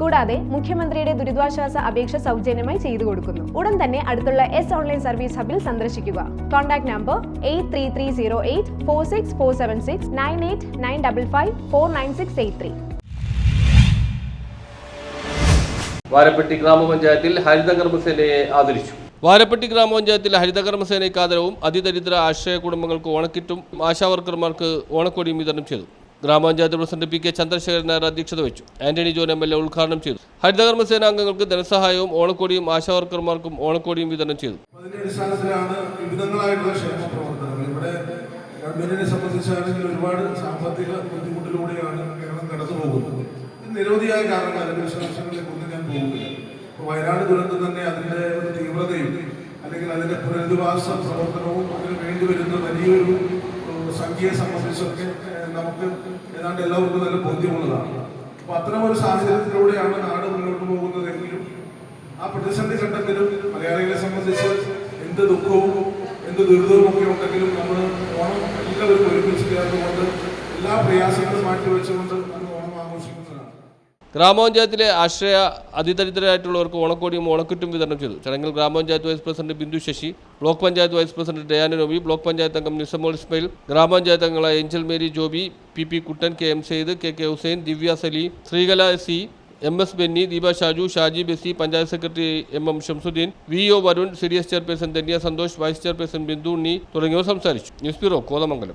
കൂടാതെ മുഖ്യമന്ത്രിയുടെ ദുരിതാശ്വാസ അപേക്ഷ സൗജന്യമായി ചെയ്തു കൊടുക്കുന്നു. ഉടൻ തന്നെ അടുത്തുള്ള എസ് ഓൺലൈൻ സർവീസ് ഹബിൽ സന്ദർശിക്കുക. Contact number eight three three zero eight four six four seven six nine eight nine double five four nine six eight three Varappetty ഗ്രാമപഞ്ചായത്തിൽ ഹരിതകർമ്മസേനയെ ആദരിച്ചു. വാരപ്പെട്ടി ഗ്രാമപഞ്ചായത്തിൽ ഹരിതകർമ്മസേനയ്ക്ക് ആദരവും അതിദരിദ്ര ആശ്രയ കുടുംബങ്ങൾക്ക് ഓണക്കിറ്റും ആശാവർക്കർമാർക്ക് ഓണക്കൊടിയും വിതരണം ചെയ്തു. ഗ്രാമപഞ്ചായത്ത് president P K Chandrasekharan Nair അധ്യക്ഷത വെച്ചു Antony John M L A ഉദ്ഘാടനം ചെയ്തു. ഹരിതകർമ്മസേന അംഗങ്ങൾക്ക് ധനസഹായവും ഓണക്കോടിയും ആശാവർക്കർമാർക്കും ഓണക്കോടിയും വിതരണം ചെയ്തു. ഗവൺമെന്റിനെ സംബന്ധിച്ചാണെങ്കിൽ ഒരുപാട് സാമ്പത്തിക ബുദ്ധിമുട്ടിലൂടെയാണ് കേരളം കടന്നു പോകുന്നത് നിരവധിയായ കാരണങ്ങൾ ഒന്നും ഞാൻ പോകുന്നില്ല. വയനാട് ദുരന്തം തന്നെ അതിന്റെ തീവ്രതയും അല്ലെങ്കിൽ അതിന്റെ പുനരധിവാസ പ്രവർത്തനവും അതിന് വേണ്ടി വരുന്ന വലിയൊരു സംഖ്യയെ സംബന്ധിച്ചൊക്കെ നമുക്ക് ഏതാണ്ട് എല്ലാവർക്കും നല്ല ബോധ്യമുള്ളതാണ്. അപ്പൊ അത്തരം ഒരു സാഹചര്യത്തിലൂടെയാണ് നാട് മുന്നോട്ട് പോകുന്നതെങ്കിലും ആ പ്രതിസന്ധി ഘട്ടത്തിലും മലയാളികളെ സംബന്ധിച്ച് എന്ത് ദുഃഖവും എന്ത് ദുരിതവും ഒക്കെ ഉണ്ടെങ്കിലും നമ്മൾ ഓണം എല്ലാവരും ഒരുമിച്ച് ചേർന്നുകൊണ്ട് എല്ലാ പ്രയാസങ്ങളും മാറ്റിവെച്ചുകൊണ്ട് നമ്മൾ ഓണം ഗ്രാമപഞ്ചായത്തിലെ ആശ്രയ അതിദരിദ്രരായിട്ടുള്ളവർക്ക് ഓണക്കോടിയും ഓണക്കിറ്റും വിതരണം ചെയ്തു. ചടങ്ങിൽ ഗ്രാമപഞ്ചായത്ത് vice president Bindu Sasi block panchayat vice president Diana Nobi block panchayat അംഗം നിസമോൾ ഇസ്മയിൽ ഗ്രാമപഞ്ചായത്ത് അംഗങ്ങളായ Angel Mary Joby P P Kuttan K M Sayed K K Hussain Divya Sali Sreekala C M S Benny Deepa Shaju Shaji Besy panchayat secretary M M Shamsudeen V O Varun C D S chairperson Dhanya Santhosh vice chairperson Bindu Unni തുടങ്ങിയവർ സംസാരിച്ചു. News bureau Kothamangalam.